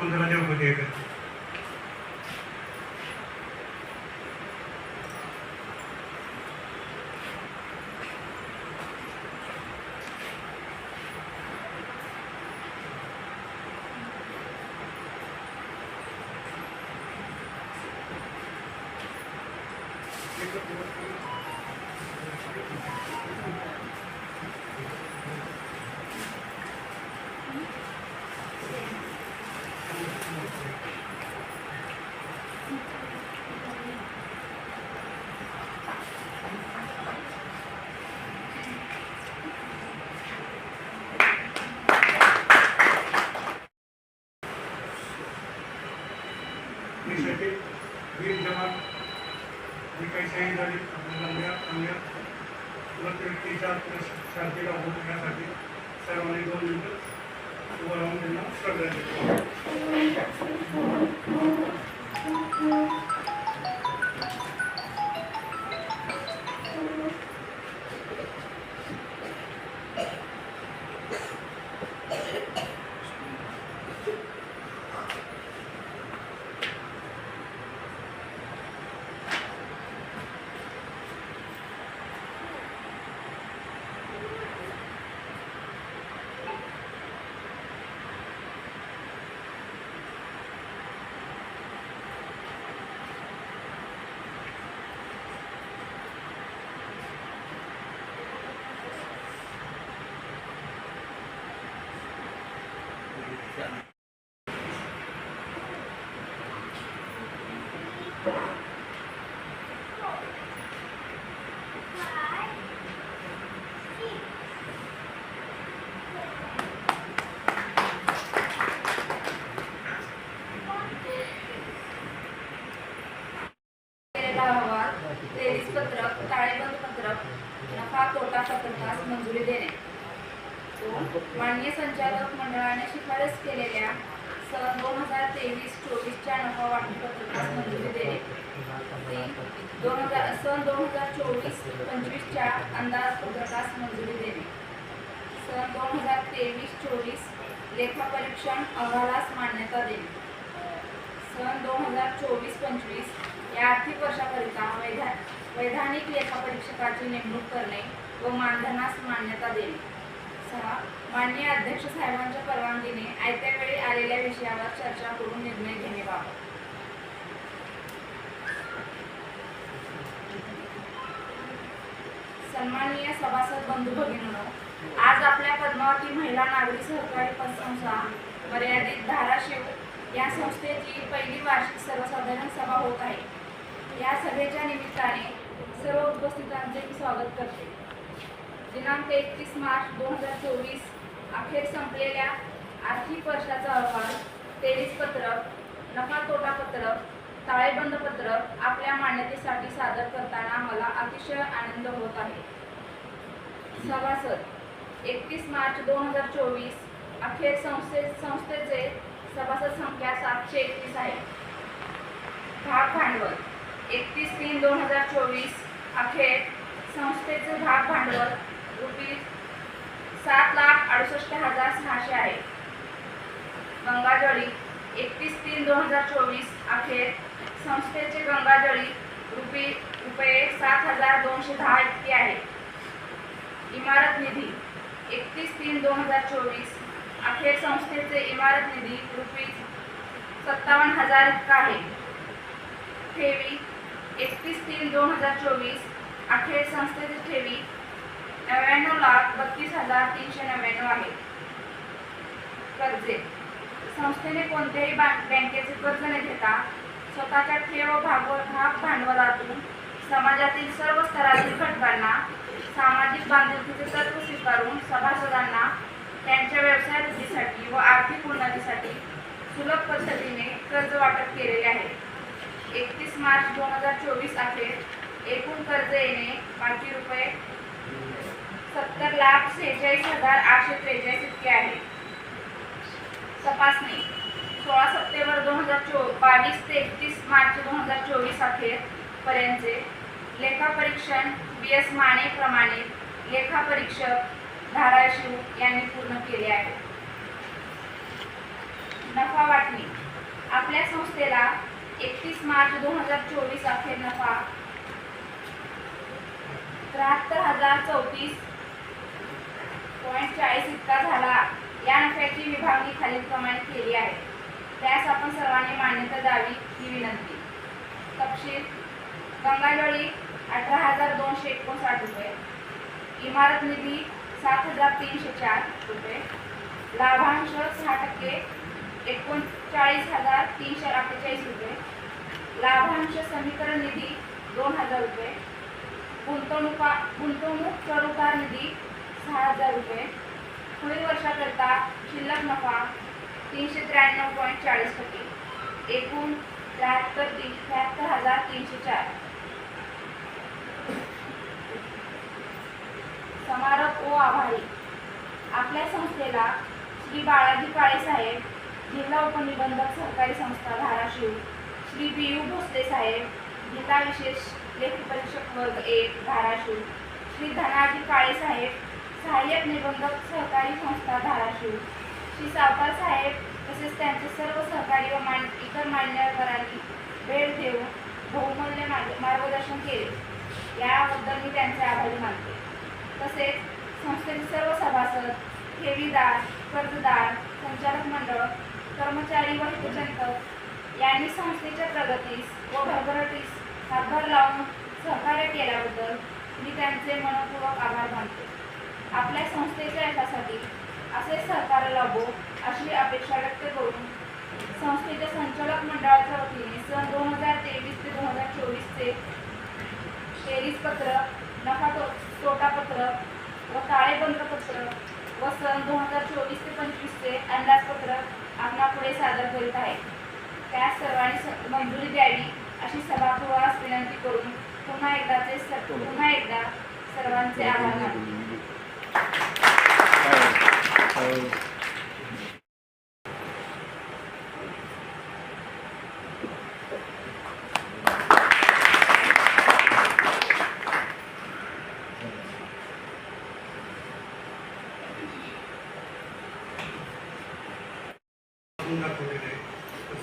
kullanılıyor bu. पत्रक ताळेबंद पत्रक नफा तोटा पत्रकास मंजुरी देणे. दोन माननीय संचालक मंडळाने शिफारस केलेल्या सन दोन हजार तेवीस चोवीसच्या नफा वाटप पत्रकास मंजुरी देणे तीन दोन हजार सन दोन हजार चोवीस पंचवीसच्या अंदाजपत्रकास मंजुरी देणे सन दोन हजार तेवीस चोवीस लेखापरीक्षण अहवालास मान्यता देणे सन दोन हजार चोवीस पंचवीस या आर्थिक वर्षाकरिता वैधा वैधानिक लेखापरीक्षकाची नेमणूक करणे व मानधनास मान्यता देणे सहा माननीय अध्यक्ष साहेबांच्या परवानगीने आयत्या वेळी आलेल्या विषयावर चर्चा करून निर्णय घेणे बाबत सन्माननीय सभासद बंधू भगिनींनो आज आपल्या पद्मावती महिला नागरी सहकारी पतसंस्था मर्यादित धाराशिव या संस्थेची पहिली वार्षिक सर्वसाधारण सभा होत आहे. या सभेच्या निमित्ताने सर्व उपस्थितांचे स्वागत करते. दिनांक एकतीस मार्च दोन हजार चोवीस अखेर संपलेल्या आर्थिक वर्षाचा अहवाल तेवीस पत्रक नफा तोटा पत्रक ताळेबंद पत्रक आपल्या मान्यतेसाठी सादर करताना मला अतिशय आनंद होत आहे. सभासद एकतीस मार्च दोन हजार चोवीस अखेर संस्थे संस्थेचे सभासद संख्या सातशे एकतीस आहे. भाग भांडवल एकतीस तीन दोन हजार चोवीस अखेर संस्थेचे भाग भांडवल रुपीज सात लाख अडुसष्ट हजार सहाशे आहे. गंगाजळी एकतीस तीन दोन हजार चोवीस अखेर संस्थेचे गंगाजळी रुपी रुपये सात हजार दोनशे दहा इतके आहे. इमारत निधी एकतीस तीन दोन हजार चोवीस अखेर संस्थेचे इमारत निधी रुपीज सत्तावन्न हजार इतका आहे. ठेवी एकतीस तीन दोन हजार चोवीस अखेर संस्थेची ठेवी नव्याण्णव लाख बत्तीस हजार तीनशे नव्याण्णव आहे. कर्जे. संस्थेने कोणत्याही बँकेचे कर्ज न घेता स्वतःच्या ठेव भाग भाग भांडवलातून समाजातील सर्व स्तरातील घटकांना सामाजिक बांधिलकीचे तत्व स्वीकारून सभासदांना त्यांच्या व्यवसाय वृद्धीसाठी व आर्थिक उन्नतीसाठी सुलभ पद्धतीने कर्ज वाटप केलेले आहे. एकतीस मार्च दोन हजार चोवीस अखेर एकूण कर्ज येणे बाकी रुपये सत्तर लाख सेहेचाळीस हजार आठशे त्रेचाळीस इतके आहे. तपासणी. सोळा सप्टेंबर दोन हजार चो बावीस ते एकतीस मार्च दोन हजार चोवीस अखेरपर्यंतचे लेखापरीक्षण बी एस माने प्रमाणित लेखापरीक्षक धाराशिव यांनी पूर्ण केले आहे. नफा वाटणी आपल्या संस्थेला एकतीस मार्च दोन हजार चोवीस अखेर नफा. त्र्याहत्तर हजार चौतीस पॉईंट चाळीस इतका झाला. या नफ्याची विभागणी खालीलप्रमाणे केली आहे. त्यास आपण सर्वांनी मान्यता द्यावी ही विनंती. तपशील. गंगाजळी अठरा हजार दोनशे एकोणसाठ रुपये. इमारत निधी सात हजार तीनशे चार रुपये. लाभांश सहा टक्के. एकोणचाळीस हजार तीनशे अठ्ठेचाळीस रुपये. लाभांश समीकरण निधी दोन हजार रुपये. गुंतवणुका गुंतवणूक चढउतार निधी सहा हजार रुपये. पुढील वर्षाकरता शिल्लक नफा तीनशे त्र्याण्णव पॉईंट चाळीस टक्के. एकूण त्र्याहत्तर तीन त्र्याहत्तर हजार तीनशे चार. समारोप ओ आभारी. आपल्या संस्थेला श्री बाळाजी काळे साहेब जिल्हा उपनिबंधक सहकारी संस्था धाराशिव श्री पी यू भोसले साहेब जिल्हा विशेष लेखपरीक्षक वर्ग एक धाराशिव श्री धनाजी काळे साहेब सहाय्यक निबंधक सहकारी संस्था धाराशिव. श्री सावकार साहेब तसेच त्यांचे सर्व सहकारी व मान इतर मान्यवरांनी भेट देऊन बहुमूल्य मार्गदर्शन केले. याबद्दल मी त्यांचे आभारी मानते. तसेच संस्थेचे सर्व सभासद ठेवीदार कर्जदार संचालक मंडळ कर्मचारी व हितचिंतक यांनी संस्थेच्या प्रगतीस व भरभराटीस हातभार लावून सहकार्य केल्याबद्दल मी त्यांचे मनपूर्वक आभार मानते. आपल्या संस्थेच्या यशासाठी असे सहकार्य लाभो अशी अपेक्षा व्यक्त करून संस्थेच्या संचालक मंडळाच्या वतीने सन दोन हजार तेवीस ते दोन हजार चोवीसचे तेवीस पत्र नफा तो तोटा पत्र व ताळेबंद पत्र व सन दोन हजार चोवीस ते पंचवीसचे अंदाजपत्र आपणापुढे सादर करीत आहे. त्यास सर्वांनी स- मंजुरी द्यावी अशी सभागृहास विनंती करून पुन्हा एकदाचे स- पुन्हा एकदा सर्वांचे आभार मानते दाखवून दाखवलेले आहे तर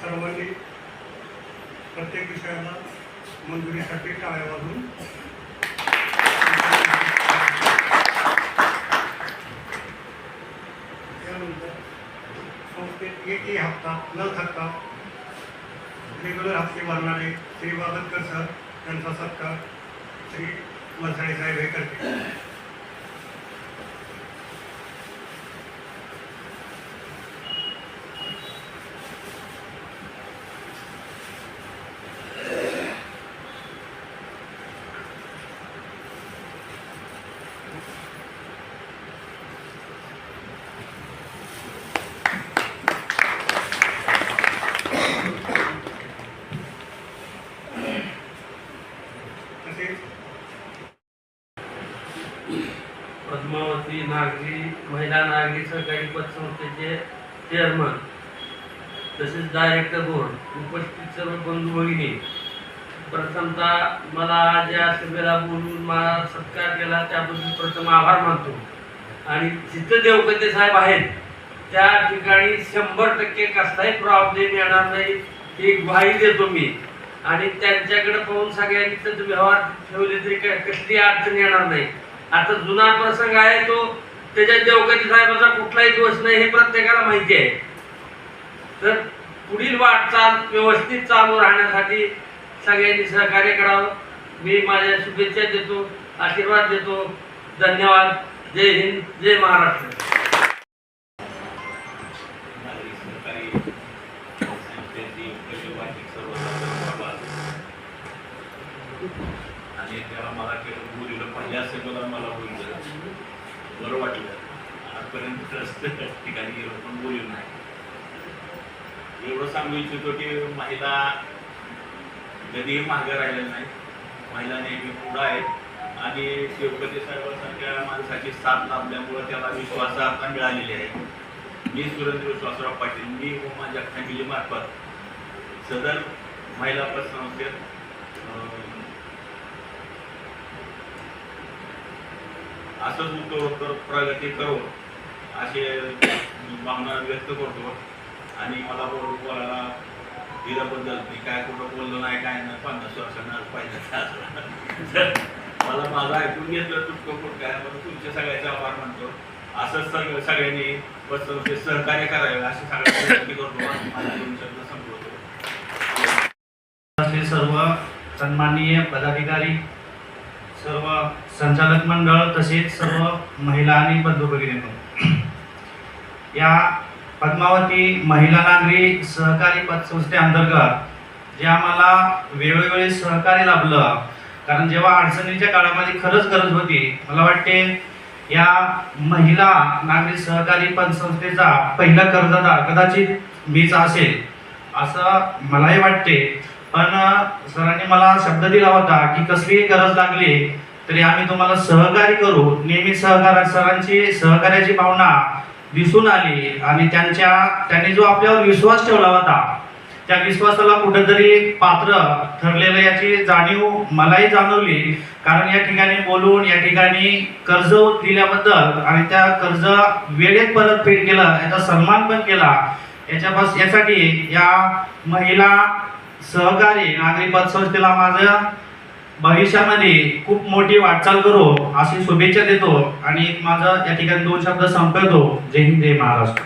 सर्वांनी प्रत्येक विषयाला मंजुरीसाठी टाळ्या वाजून संस्थेत एकही हप्ता न थकता रेग्युलर हप्ते भरणारे श्री वादनकर सर त्यांचा सत्कार श्री मसाळे साहेब हे करते तसेच पद्मावती नागरी महिला नागरी सहकारी पतसंस्थेचे चेअरमन तसेच डायरेक्टर बोर्ड उपस्थित सर्व बंधू भगिनी. प्रथमतः मला ज्या सभेला बोलून मला सत्कार केला त्याबद्दल प्रथम आभार मानतो. आणि जिथं देवकते साहेब आहेत त्या ठिकाणी शंभर टक्के कसलाही प्रॉब्लेम येणार नाही ही ग्वाही देतो मी. आणि त्यांच्याकडे पाहून सगळ्यांनी तर व्यवहार ठेवले तरी काय कसली अडचण येणार नाही. आता जुना प्रसंग आहे तो त्याच्यात देवकती साहेबाचा कुठलाही दोष नाही हे प्रत्येकाला माहिती आहे. तर पुढील वाटचाल व्यवस्थित चालू राहण्यासाठी सगळ्यांनी सहकार्य करावं. मी माझ्या शुभेच्छा देतो आशीर्वाद देतो. धन्यवाद. जय हिंद जय महाराष्ट्र. सहकारी सर्व आणि तेव्हा मला केलं बोललं पहिल्या मला बोललं. बरं वाटलं. आजपर्यंत ठिकाणी गेलो पण बोललो नाही. एवढं सांगू इच्छितो की महिला कधीही मागे राहिलेल्या नाही महिला नेहमी पुढं आहेत. आणि शिवपती साहेबांसारख्या माणसाची साथ लाभल्यामुळं त्याला विश्वासार्हता मिळालेली आहे. मी सुरेंद्र विश्वासराव पाटील मी व माझ्या फॅमिलीमार्फत सदर महिला पतसंस्थेत अं, असंच उत्तर प्रगती करू असे भावना व्यक्त करतो. आणि मला बोल बोलायला दिल्याबद्दल मी काय कुठं बोललो नाही काय नाही. पन्नास वर्षांना पाहिजे मला माझं ऐकून घेतलं तुटकं फुट काय मला तुमच्या सगळ्याचे आभार मानतो. असंच सगळं सगळ्यांनी बस सहकार्य करावे असे सगळ्यांना विनंती करतो. आणि दोन शब्द संपवतो सर्व सन्माननीय पदाधिकारी सर्व संचालक मंडळ तसेच सर्व महिला आणि बंधू भगिनी या पद्मावती महिला नागरी सहकारी पतसंस्थेअंतर्गत जे आम्हाला वेळोवेळी सहकार्य लाभलं कारण जेव्हा अडचणीच्या काळामध्ये खरंच गरज होती मला वाटते या महिला नागरी सहकारी पतसंस्थेचा पहिला कर्जदार कदाचित मीच असेल असं मलाही वाटते. पण सरांनी मला शब्द दिला होता की कसलीही गरज लागली तरी आम्ही तुम्हाला सहकार्य करू. नेहमी सहकार सरांची सहकार्याची भावना दिसून आली आणि त्यांच्या त्यांनी जो आपल्यावर विश्वास ठेवला होता त्या विश्वासाला कुठेतरी पात्र ठरलेलं याची जाणीव मलाही जाणवली. कारण या ठिकाणी बोलून या ठिकाणी कर्ज दिल्याबद्दल आणि त्या कर्ज वेळेत परतफेड केलं याचा सन्मान पण केला. याच्यापास यासाठी या महिला सहकारी नागरी पतसंस्थेला माझं भविष्यामध्ये खूप मोठी वाटचाल करू अशी शुभेच्छा देतो आणि माझा या ठिकाणी दोन शब्द संपवतो. जय हिंद जय महाराष्ट्र.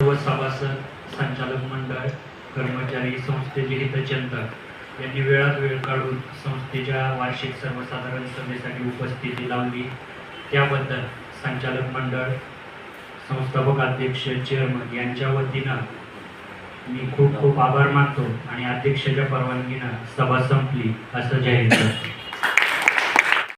सर्व सभासद संचालक मंडळ कर्मचारी संस्थेचे हितचिंतक यांनी वेळात वेळ काढून संस्थेच्या वार्षिक सर्वसाधारण सभेसाठी उपस्थिती लावली. त्याबद्दल संचालक मंडळ संस्थापक अध्यक्ष चेअरमन यांच्या वतीनं मी खूप खूप आभार मानतो आणि अध्यक्षाच्या परवानगीनं सभा संपली असं जाहीर करतो.